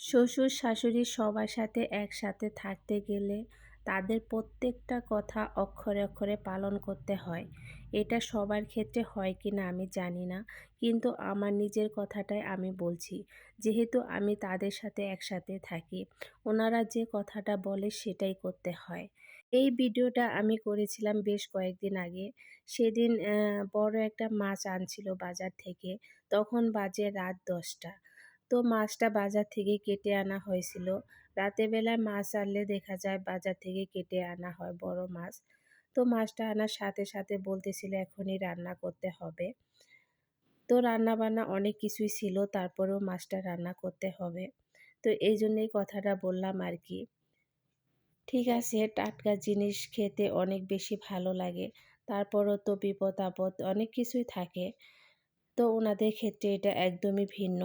শ্বশুর শাশুড়ি সবার সাথে একসাথে থাকতে গেলে তাদের প্রত্যেকটা কথা অক্ষরে অক্ষরে পালন করতে হয়। এটা সবার ক্ষেত্রে হয় কি না আমি জানি না, কিন্তু আমার নিজের কথাটাই আমি বলছি। যেহেতু আমি তাদের সাথে একসাথে থাকি, ওনারা যে কথাটা বলে সেটাই করতে হয়। এই ভিডিওটা আমি করেছিলাম বেশ কয়েকদিন আগে। সেদিন বড় একটা মাছ আনছিল বাজার থেকে। তখন বাজে রাত দশটা। তো মাছটা বাজার থেকে কেটে আনা হয়েছিল। রাতের বেলায় মাছ আনলে দেখা যায় বাজার থেকে কেটে আনা হয় বড় মাছ। তো মাছটা আনার সাথে সাথে বলতেছিল এখনই রান্না করতে হবে। তো রান্না বান্না অনেক কিছুই ছিল, তারপরেও মাছটা রান্না করতে হবে। তো এই জন্যই কথাটা বললাম আর কি। ঠিক আছে, টাটকা জিনিস খেতে অনেক বেশি ভালো লাগে, তারপরও তো বিপদ আপদ অনেক কিছুই থাকে। তো ওনাদের ক্ষেত্রে এটা একদমই ভিন্ন।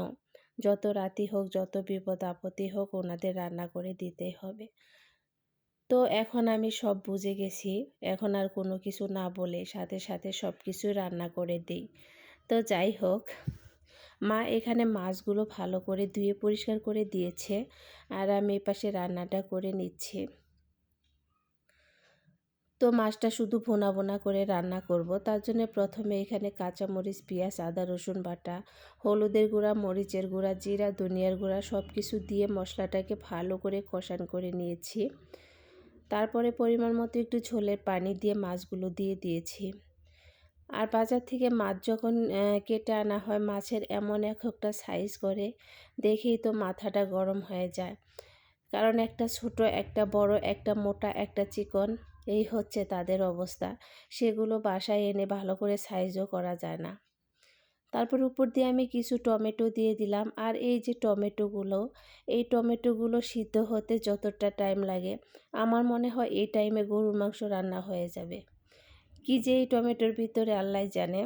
যত রাতি হোক, যত বিপদ আপদই হোক, ওনাদের রান্না করে দিতে হবে। তো এখন আমি সব বুঝে গেছি, এখন আর কোনো কিছু না বলে সাথে সাথে সব কিছু রান্না করে দিই। তো যাই হোক, মা এখানে মাছগুলো ভালো করে ধুয়ে পরিষ্কার করে দিয়েছে, আর আমি এপাশে রান্নাটা করে নিচ্ছি। তো মাছটা শুধু ভোনা ভোনা করে রান্না করব। তার জন্য প্রথমে এখানে কাঁচামরিচ, পেঁয়াজ, আদা, রসুন বাটা, হলুদের গুঁড়া, মরিচের গুঁড়া, জিরা, ধনিয়ার গুঁড়া সব কিছু দিয়ে মশলাটাকে ভালো করে কষান করে নিয়েছি। তারপরে পরিমাণ মতো একটু ঝোলের পানি দিয়ে মাছগুলো দিয়ে দিয়েছি। আর বাজার থেকে মাছ যখন কেটে আনা হয়, মাছের এমন এক একটা সাইজ করে, দেখেই তো মাথাটা গরম হয়ে যায়। কারণ একটা ছোট, একটা বড়, একটা মোটা, একটা চিকন। এই হচ্ছে তাদের অবস্থা। সেগুলো বাসায় এনে ভালো করে সাইজও করা যায় না। তারপর উপর দিয়ে আমি কিছু টমেটো দিয়ে দিলাম। আর এই যে টমেটোগুলো, এই টমেটোগুলো সিদ্ধ হতে যতটা টাইম লাগে, আমার মনে হয় এই টাইমে গরুর মাংস রান্না হয়ে যাবে। কি যে এই টমেটোর ভিতরে আল্লাহ জানে।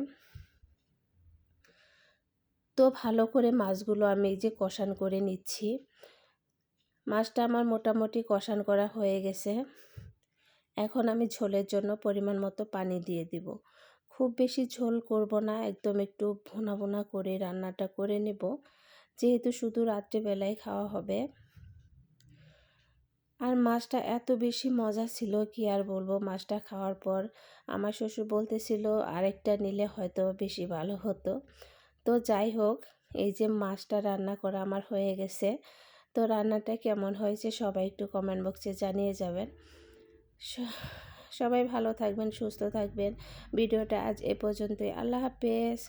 তো ভালো করে মাছগুলো আমি এই যে কষান করে নিচ্ছি। মাছটা আমার মোটামুটি কষান করা হয়ে গেছে। এখন আমি ঝোলের জন্য পরিমাণ মতো পানি দিয়ে দিব। খুব বেশি ঝোল করব না, একদম একটু ভোনা ভোনা করে রান্নাটা করে নেব। যেহেতু শুধু রাত্রেবেলায় খাওয়া হবে। আর মাছটা এত বেশি মজা ছিল, কি আর বলব? মাছটা খাওয়ার পর আমার শ্বশুর বলতেছিল, আরেকটা নিলে হয়তো বেশি ভালো হতো। তো যাই হোক, এই যে মাছটা রান্না করা আমার হয়ে গেছে। তো রান্নাটা কেমন হয়েছে সবাই একটু কমেন্ট বক্সে জানিয়ে যাবেন। সবাই ভালো থাকবেন সুস্থ থাকবেন। ভিডিওটা আজ এ পর্যন্তই। আল্লাহ হাফেজ।